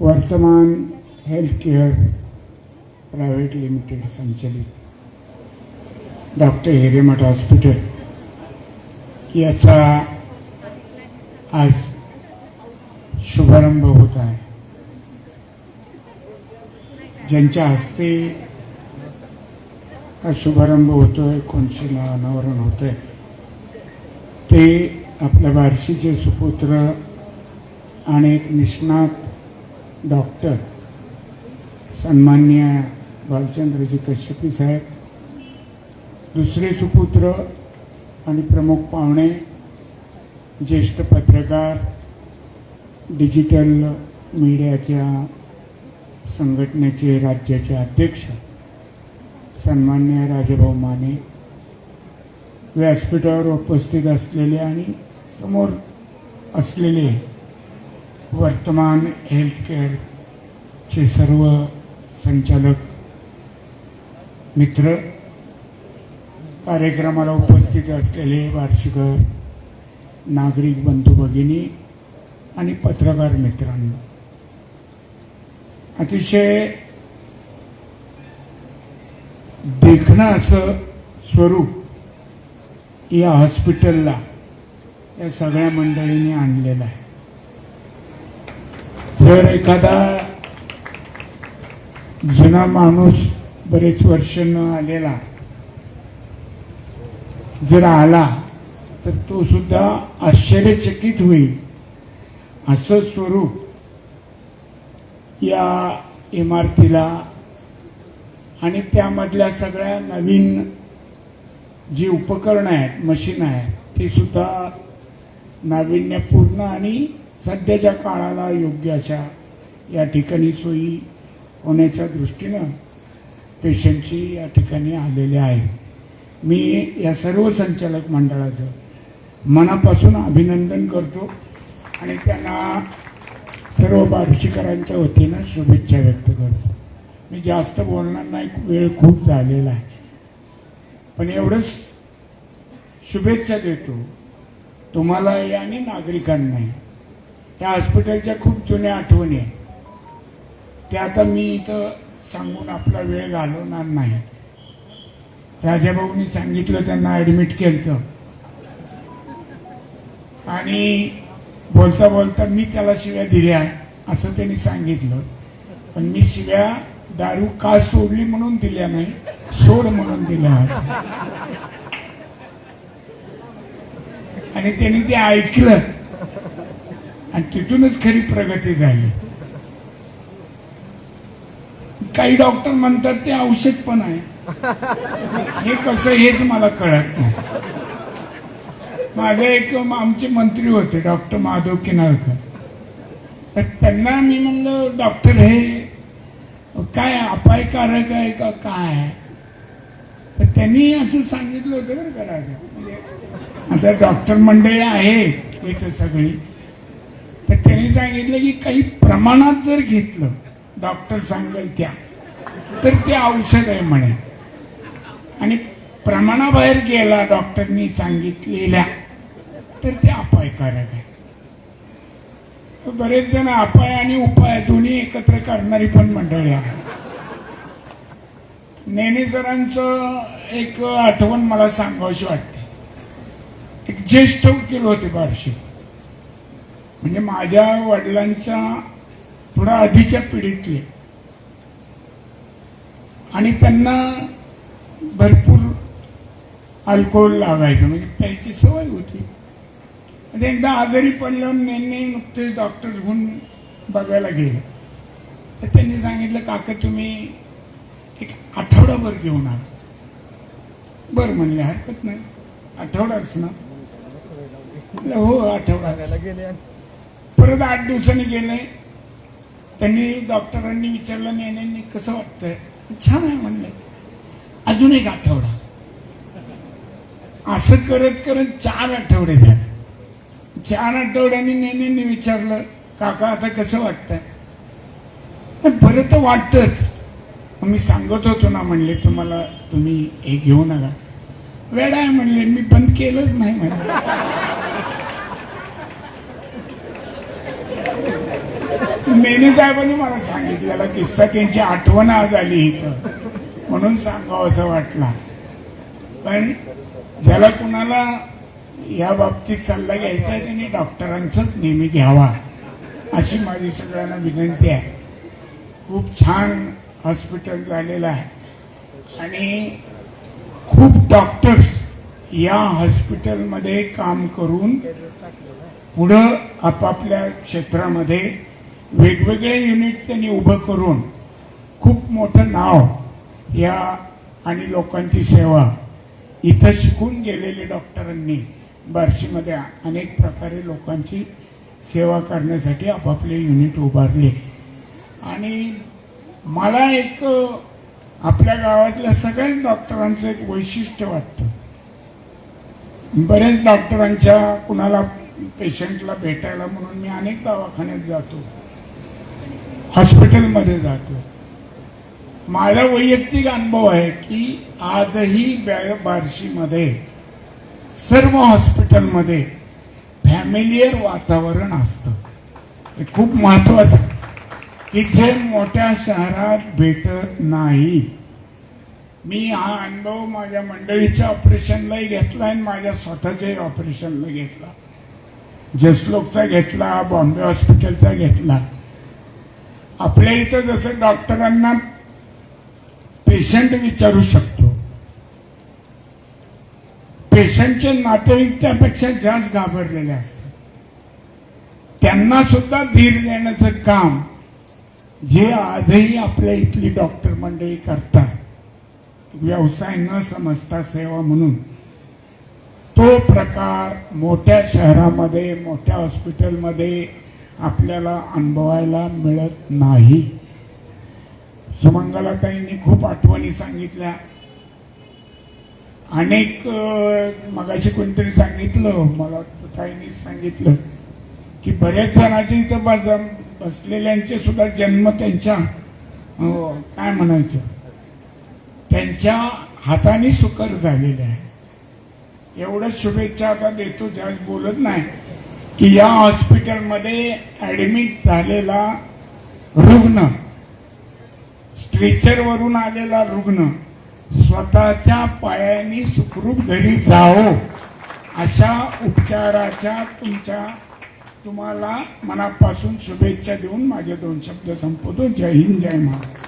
Vartaman health care private limited संचलित. Doctor Hiremath hospital याचा आज शुभारंभ होत आहे. ज्यांच्या हस्ते हा शुभारंभ होतोय कोणशी अनावरण होतंय ते आपल्या बार्शीचे सुपुत्र आणि एक निष्णात डॉक्टर सन्मान्य भालचंद्रजी कश्यपी साहेब दुसरे सुपुत्र आणि प्रमुख पाहुणे ज्येष्ठ पत्रकार डिजिटल मीडियाच्या संघटनेचे राज्याचे अध्यक्ष सन्मान्य राजेभाऊ माने व्यासपीठावर उपस्थित असलेले आणि समोर असलेले वर्तमान हेल्थ केअरचे सर्व संचालक मित्र कार्यक्रमाला उपस्थित असलेले वार्षिक नागरिक बंधू भगिनी आणि पत्रकार मित्रांनो. अतिशय देखणं असं स्वरूप या हॉस्पिटलला या सगळ्या मंडळींनी आणलेलं आहे. जर एखादा जुना माणूस बरेच वर्ष न आलेला जर आला तर तो सुद्धा आश्चर्यचकित होईल. असं स्वरूप या इमारतीला आणि त्यामधल्या सगळ्या नवीन जी उपकरणं आहेत मशीन आहेत ती सुद्धा नाविन्यपूर्ण आणि सध्याच्या काळाला योग्य अशा या ठिकाणी सोयी होण्याच्या दृष्टीनं पेशंटची या ठिकाणी आलेले आहे. मी या सर्व संचालक मंडळाचं मनापासून अभिनंदन करतो आणि त्यांना सर्व बार्शीकरांच्या वतीनं शुभेच्छा व्यक्त करतो. मी जास्त बोलणार नाही वेळ खूप झालेला आहे. पण एवढंच शुभेच्छा देतो. तुम्हालाही आणि नागरिकांनाही. त्या हॉस्पिटलच्या खूप जुन्या आठवणी आहेत. त्या आता मी इथं सांगून आपला वेळ घालवणार नाही. राजाभाऊनी सांगितलं त्यांना ऍडमिट केलं आणि बोलता बोलता मी त्याला शिव्या दिल्या असं त्यांनी सांगितलं. पण मी शिव्या दारू का सोडली म्हणून दिल्या नाही सोड म्हणून दिल्या. आणि त्यांनी ते ऐकलं. आणि तिथूनच खरी प्रगती झाली. काही डॉक्टर म्हणतात ते औषध पण आहे. हे कसं हेच मला कळत नाही. माझे एक आमचे मंत्री होते डॉक्टर माधव किनाळकर. तर त्यांना मी म्हणलं डॉक्टर हे काय अपायकारक आहे का काय आहे? तर त्यांनी असं सांगितलं होतं बरं का राजा. म्हणजे आता डॉक्टर मंडळी आहेत इथं सगळी. तर त्यांनी सांगितलं की काही प्रमाणात जर घेतलं डॉक्टर सांगेल त्या तर ते औषध आहे म्हणे. आणि प्रमाणाबाहेर गेला डॉक्टरनी सांगितलेल्या तर ते अपायकारक आहे. बरेच जण अपाय आणि उपाय दोन्ही एकत्र करणारी पण मंडळी आहे नेने सरांचं एक आठवण मला सांगावीशी वाटते. एक ज्येष्ठ वकील होते बार्शी. म्हणजे माझ्या वडिलांच्या थोडा आधीच्या पिढीतले. आणि त्यांना भरपूर अल्कोहोल लागायचं म्हणजे प्यायची सवय होती. आणि एकदा आजारी पडल्यावर नेहमी नुकतेच डॉक्टर घेऊन बघायला गेले. तर त्यांनी सांगितलं काका तुम्ही एक आठवडाभर घेऊन आला. बरं म्हणले हरकत नाही. आठवडाच ना. म्हणलं हो आठवडा परत आठ दिवसांनी गेले. त्यांनी डॉक्टरांनी विचारलं नेण्यांनी कसं वाटतंय? छान आहे म्हणलं. अजून एक आठवडा. असं करत करत चार आठवडे झाले. चार आठवड्यांनी नेण्यांनी विचारलं काका आता कसं वाटतंय? पण बरं तर वाटतच. मी सांगत होतो ना म्हणले तुम्हाला तुम्ही हे घेऊ नका. वेळ आहे म्हणले मी बंद केलंच नाही म्हणले. मेने साहेबांनी मला सांगितलेला किस्सा त्यांची आठवण आज आली इथं. म्हणून सांगावं असं वाटला. पण ज्याला कुणाला या बाबतीत सल्ला घ्यायचा आहे त्यांनी डॉक्टरांचाच नेहमी घ्यावा अशी माझी सगळ्यांना विनंती आहे. खूप छान हॉस्पिटल झालेलं आहे. आणि खूप डॉक्टर्स या हॉस्पिटलमध्ये काम करून पुढं आपापल्या क्षेत्रामध्ये वेगवेगळे युनिट त्यांनी उभं करून खूप मोठं नाव या आणि लोकांची सेवा इथं शिकून गेलेले डॉक्टरांनी बार्शीमध्ये अनेक प्रकारे लोकांची सेवा करण्यासाठी आपापले युनिट उभारले. आणि मला एक आपल्या गावातल्या सगळ्याच डॉक्टरांचं एक वैशिष्ट्य वाटतं. बरेच डॉक्टरांच्या कुणाला पेशंटला भेटायला म्हणून मी अनेक दवाखान्यात जातो. हॉस्पिटलमध्ये जातो. माझा वैयक्तिक अनुभव आहे की आजही बॅ- बार्शीमध्ये सर्व हॉस्पिटलमध्ये फॅमिलियर वातावरण असतं. हे खूप महत्वाचं आहे. की जे मोठ्या शहरात भेटत नाही. मी हा अनुभव माझ्या मंडळीच्या ऑपरेशनलाही घेतला आणि माझ्या स्वतःच्याही ऑपरेशनला घेतला. जसलोकचा घेतला बॉम्बे हॉस्पिटलचा घेतला. आपल्या इथं जसं डॉक्टरांना पेशंट विचारू शकतो. पेशंटचे नातेवाईक त्यापेक्षा जास्त घाबरलेले असतात. त्यांना सुद्धा धीर देण्याचं काम जे आजही आपल्या इथली डॉक्टर मंडळी करतात. व्यवसाय न समजता सेवा म्हणून. तो प्रकार मोठ्या शहरामध्ये मोठ्या हॉस्पिटलमध्ये आपल्याला अनुभवायला मिळत नाही. सुमंगलाताईंनी खूप आठवणी सांगितल्या. अनेक मगाशी कोणतरी सांगितलं मला ताईंनीच सांगितलं की बऱ्याच जणांचे इथं बस- बसलेल्यांचे सुद्धा जन्म त्यांच्या अ, काय म्हणायचं? त्यांच्या हाताने सुकर झालेले आहे. एवढंच शुभेच्छा आता देतो ज्यावेळेस बोलत नाही. की या हॉस्पिटलमध्ये ऍडमिट झालेला रुग्ण स्ट्रेचरवरून आलेला रुग्ण स्वतःच्या पायाने सुखरूप घरी जावो अशा उपचाराच्या तुमच्या तुम्हाला मनापासून शुभेच्छा देऊन माझे दोन शब्द संपवतो. जय हिंद जय महाराज